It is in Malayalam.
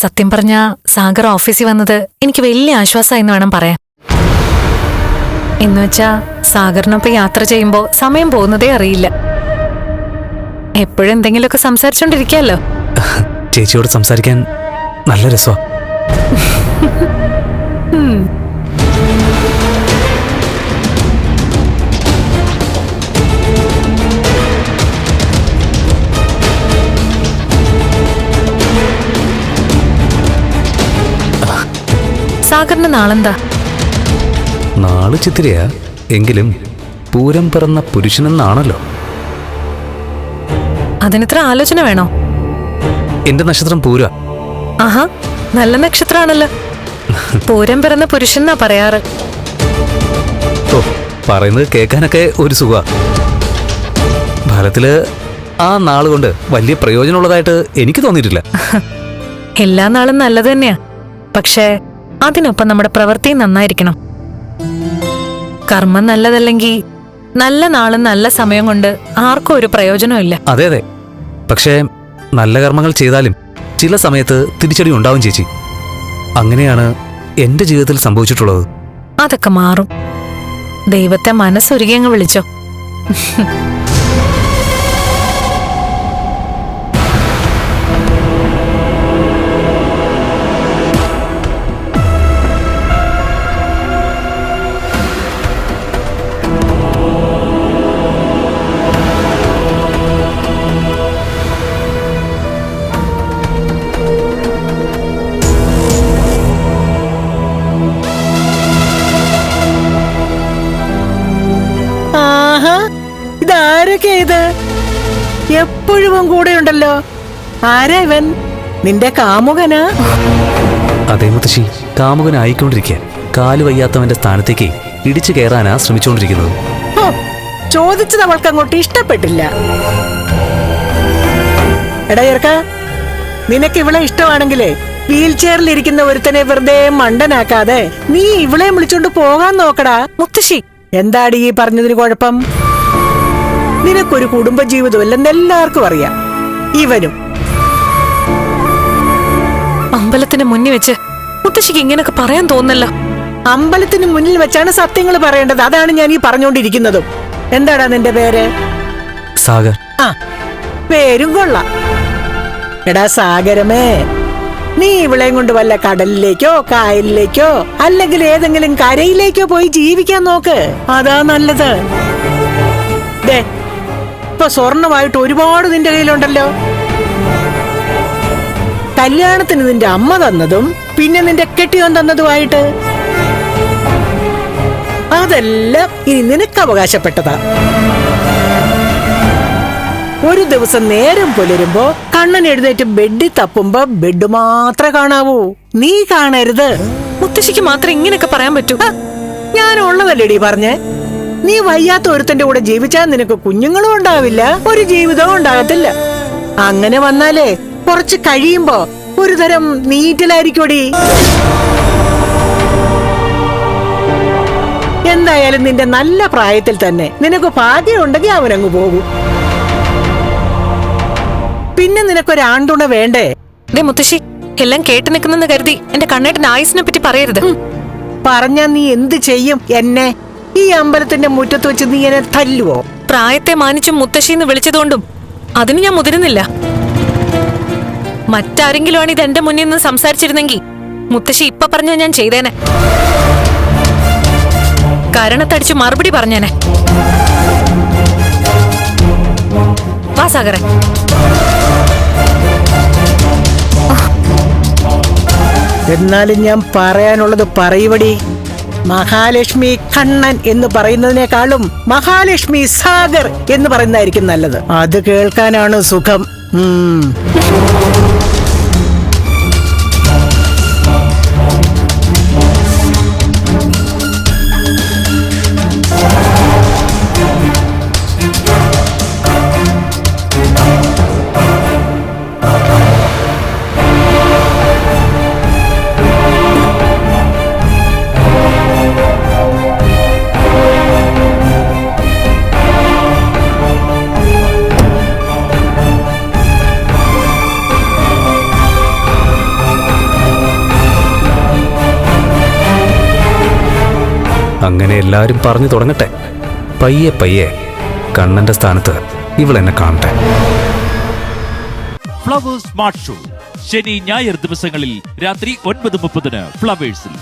സത്യം പറഞ്ഞ സാഗർ ഓഫീസിൽ വന്നത് എനിക്ക് വലിയ ആശ്വാസമായെന്ന് വേണം പറയാൻ. എന്നുവെച്ചാ സാഗറിനൊപ്പം യാത്ര ചെയ്യുമ്പോൾ സമയം പോകുന്നതേ അറിയില്ല. എപ്പോഴും എന്തെങ്കിലുമൊക്കെ സംസാരിച്ചോണ്ടിരിക്കാലോ ചേച്ചിയോട് സംസാരിക്കാൻ നല്ല രസമാ സാഗറിന് നാളെന്താ? നാൾ ചിത്തിരയാ. എങ്കിലും പൂരം പിറന്ന പുരുഷനെന്നാണല്ലോ. അതിനിത്ര ആലോചന വേണോ? എന്റെ നക്ഷത്രം പൂര. ആഹാ നല്ല നക്ഷത്രമാണല്ലോ പൂരം പിറന്ന പുരുഷനാ പറയാറ്. ഓ പറയുന്നത് കേൾക്കാനൊക്കെ ഒരു സുഖ ഫലത്തിൽ ആ നാൾ കൊണ്ട് വലിയ പ്രയോജനമുള്ളതായിട്ട് എനിക്ക് തോന്നിയിട്ടില്ല. എല്ലാ നാളും നല്ലത് തന്നെയാ. പക്ഷേ അതിനൊപ്പം നമ്മുടെ പ്രവൃത്തി നന്നായിരിക്കണം. കർമ്മം നല്ലതല്ലെങ്കിൽ നല്ല നാളും നല്ല സമയം കൊണ്ട് ആർക്കും ഒരു പ്രയോജനമില്ല അതെ അതെ. പക്ഷേ നല്ല കർമ്മങ്ങൾ ചെയ്താലും ചില സമയത്ത് തിരിച്ചടി ഉണ്ടാവും ചേച്ചി. അങ്ങനെയാണ് എന്റെ ജീവിതത്തിൽ സംഭവിച്ചിട്ടുള്ളത്. അതൊക്കെ മാറും. ദൈവത്തെ മനസ്സൊരുക്കി അങ്ങ് വിളിച്ചോ. ഇതാരൊക്കെ ഇത്? എപ്പോഴും കൂടെ ഉണ്ടല്ലോ ആരാ ഇവൻ? നിന്റെ കാമുകനാ? അതേ മുത്തശ്ശി കാമുകനായിക്കൊണ്ടിരിക്കാൻ കാൽ വയ്യാത്തവന്റെ സ്ഥാനത്തേക്ക് ഇടിച്ചു കയറാനാ ശ്രമിച്ചുകൊണ്ടിരിക്കുന്നത്. ചോദിച്ചത് അവൾക്ക് അങ്ങോട്ട് ഇഷ്ടപ്പെട്ടില്ല. എടാ നിനക്ക് ഇവളെ ഇഷ്ടമാണെങ്കിലേ വീൽ ചെയറിൽ ഇരിക്കുന്ന ഒരുത്തനെ വെറുതെ മണ്ടനാക്കാതെ നീ ഇവളെ വിളിച്ചോണ്ട് പോകാൻ നോക്കടാ. മുത്തശ്ശി. എന്താടി ഈ പറഞ്ഞതിന് കുഴപ്പം? നിനക്കൊരു കുടുംബജീവിതമല്ലെന്ന് എല്ലാവർക്കും അറിയാം. ഇവനും. അമ്പലത്തിന് മുന്നിൽ വെച്ച് മുത്തശ്ശിക്ക് ഇങ്ങനൊക്കെ പറയാൻ തോന്നല്ലോ. അമ്പലത്തിന് മുന്നിൽ വെച്ചാണ് സത്യങ്ങൾ പറയേണ്ടത്. അതാണ് ഞാൻ ഈ പറഞ്ഞുകൊണ്ടിരിക്കുന്നതും. എന്താടാ നിന്റെ പേര്? സാഗർ. ആ പേരും കൊള്ളാം. എടാ സാഗരമേ നീ ഇവളെയും കൊണ്ട് വല്ല കടലിലേക്കോ കായലിലേക്കോ അല്ലെങ്കിൽ ഏതെങ്കിലും കരയിലേക്കോ പോയി ജീവിക്കാൻ നോക്ക്. അതാ നല്ലത്. ദേ ഇപ്പൊ സ്വർണമായിട്ട് ഒരുപാട് നിന്റെ കയ്യിലുണ്ടല്ലോ. കല്യാണത്തിന് നിന്റെ അമ്മ തന്നതും പിന്നെ നിന്റെ കെട്ടിയോൻ തന്നതുമായിട്ട്. അതെല്ലാം ഇനി നിനക്ക് അവകാശപ്പെട്ടതാ. ഒരു ദിവസം നേരം പുലരുമ്പോ കണ്ണൻ എഴുന്നേറ്റ് ബെഡിൽ തപ്പുമ്പോ ബെഡ് മാത്രമേ കാണാവൂ. നീ കാണരുത്. മുത്തശ്ശിക്ക് മാത്രം ഇങ്ങനെയൊക്കെ പറയാൻ പറ്റൂ. ഞാൻ ഉള്ളതല്ലേടി പറഞ്ഞേ? നീ വയ്യാത്ത ഒരുത്തന്റെ കൂടെ ജീവിച്ചാൽ നിനക്ക് കുഞ്ഞുങ്ങളും ഉണ്ടാവില്ല. ഒരു ജീവിതവും ഉണ്ടാകത്തില്ല. അങ്ങനെ വന്നാലേ കുറച്ച് കഴിയുമ്പോ ഒരു തരം നീറ്റലായിരിക്കോടി എന്തായാലും നിന്റെ നല്ല പ്രായത്തിൽ തന്നെ നിനക്ക് ഭാഗ്യമുണ്ടെങ്കിൽ അവനങ്ങ് പോകും. പിന്നെ നിനക്കൊരാണ്ടുണ വേണ്ടേ? ദേ മുത്തശ്ശി എല്ലാം കേട്ടു നിൽക്കുന്നെന്ന് കരുതി എന്റെ കണ്ണേട്ടന്റെ ആയുസിനെ പറ്റി പറയരുത്. പറഞ്ഞാ നീ എന്ത് ചെയ്യും എന്നെ? ഈ അമ്പലത്തിന്റെ മുറ്റത്ത് വെച്ച് നീ എന്നെ തല്ലുവോ? പ്രായത്തെ മാനിച്ചും മുത്തശ്ശിന്ന് വിളിച്ചതുകൊണ്ടും അതിന് ഞാൻ മുതിരുന്നില്ല. മറ്റാരെങ്കിലുമാണ് ഇത് എന്റെ മുന്നിൽ നിന്ന് സംസാരിച്ചിരുന്നെങ്കിൽ മുത്തശ്ശി ഇപ്പൊ പറഞ്ഞ ഞാൻ ചെയ്തേനെ. കരണത്തടിച്ച് മറുപടി പറഞ്ഞേനെ. വാ സാഗറെ എന്നാലും ഞാൻ പറയാനുള്ളത് പറയുവടി മഹാലക്ഷ്മി കണ്ണൻ എന്ന് പറയുന്നതിനേക്കാളും മഹാലക്ഷ്മി സാഗർ എന്ന് പറയുന്നതായിരിക്കും നല്ലത്. അത് കേൾക്കാനാണ് സുഖം. അങ്ങനെ എല്ലാവരും പറഞ്ഞു തുടങ്ങട്ടെ. പയ്യെ പയ്യെ കണ്ണന്റെ സ്ഥാനത്ത് ഇവൾ കാണട്ടെ. Flowers smart show. ശനി ഞായർ ദിവസങ്ങളിൽ രാത്രി ഒൻപത് മുപ്പതിന് ഫ്ലവേഴ്സിൽ.